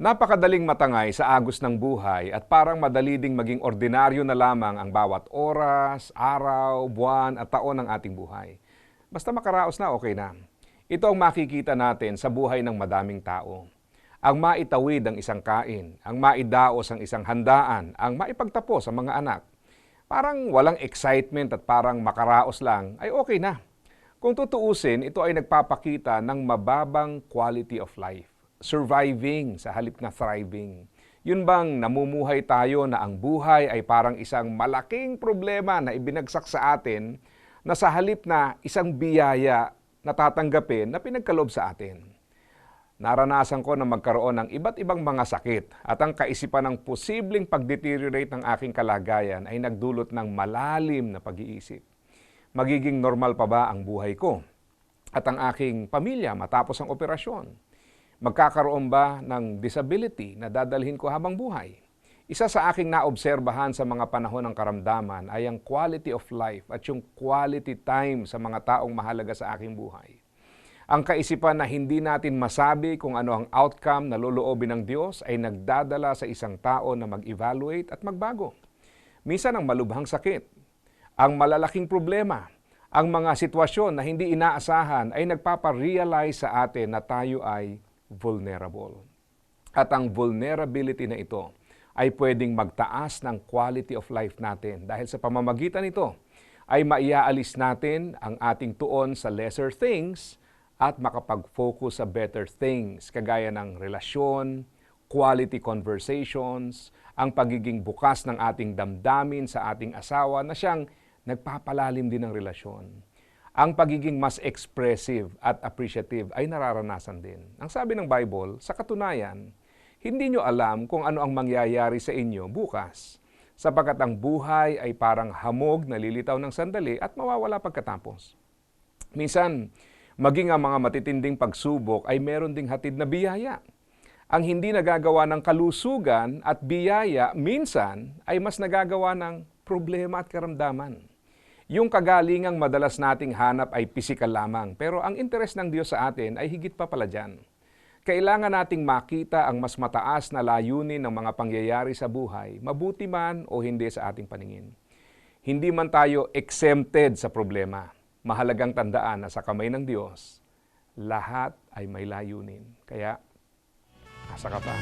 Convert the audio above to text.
Napakadaling matangay sa agos ng buhay at parang madali ding maging ordinaryo na lamang ang bawat oras, araw, buwan at taon ng ating buhay. Basta makaraos na, okay na. Ito ang makikita natin sa buhay ng madaming tao. Ang maitawid ang isang kain, ang maidaos ang isang handaan, ang maipagtapos ang mga anak. Parang walang excitement at parang makaraos lang, ay okay na. Kung tutuusin, ito ay nagpapakita ng mababang quality of life. Surviving sa halip na thriving. Yun bang namumuhay tayo na ang buhay ay parang isang malaking problema na ibinagsak sa atin na sa halip na isang biyaya na tatanggapin na pinagkalob sa atin. Naranasan ko na magkaroon ng iba't ibang mga sakit at ang kaisipan ng posibleng pag-deteriorate ng aking kalagayan ay nagdulot ng malalim na pag-iisip. Magiging normal pa ba ang buhay ko at ang aking pamilya matapos ang operasyon? Magkakaroon ba ng disability na dadalhin ko habang buhay? Isa sa aking naobserbahan sa mga panahon ng karamdaman ay ang quality of life at yung quality time sa mga taong mahalaga sa aking buhay. Ang kaisipan na hindi natin masabi kung ano ang outcome na loloobin ng Diyos ay nagdadala sa isang tao na mag-evaluate at magbago. Minsan ang malubhang sakit, ang malalaking problema, ang mga sitwasyon na hindi inaasahan ay nagpaparealize sa atin na tayo ay vulnerable. At ang vulnerability na ito ay pwedeng magtaas ng quality of life natin dahil sa pamamagitan nito ay maiaalis natin ang ating tuon sa lesser things at makapag-focus sa better things kagaya ng relasyon, quality conversations, ang pagiging bukas ng ating damdamin sa ating asawa na siyang nagpapalalim din ng relasyon. Ang pagiging mas expressive at appreciative ay nararanasan din. Ang sabi ng Bible, sa katunayan, hindi nyo alam kung ano ang mangyayari sa inyo bukas, sapagkat ang buhay ay parang hamog na lilitaw ng sandali at mawawala pagkatapos. Minsan, maging ang mga matitinding pagsubok ay meron ding hatid na biyaya. Ang hindi nagagawa ng kalusugan at biyaya minsan ay mas nagagawa ng problema at karamdaman. Yung kagalingang madalas nating hanap ay pisikal lamang, pero ang interes ng Diyos sa atin ay higit pa pala dyan. Kailangan nating makita ang mas mataas na layunin ng mga pangyayari sa buhay, mabuti man o hindi sa ating paningin. Hindi man tayo exempted sa problema. Mahalagang tandaan na sa kamay ng Diyos, lahat ay may layunin. Kaya, asa ka pa.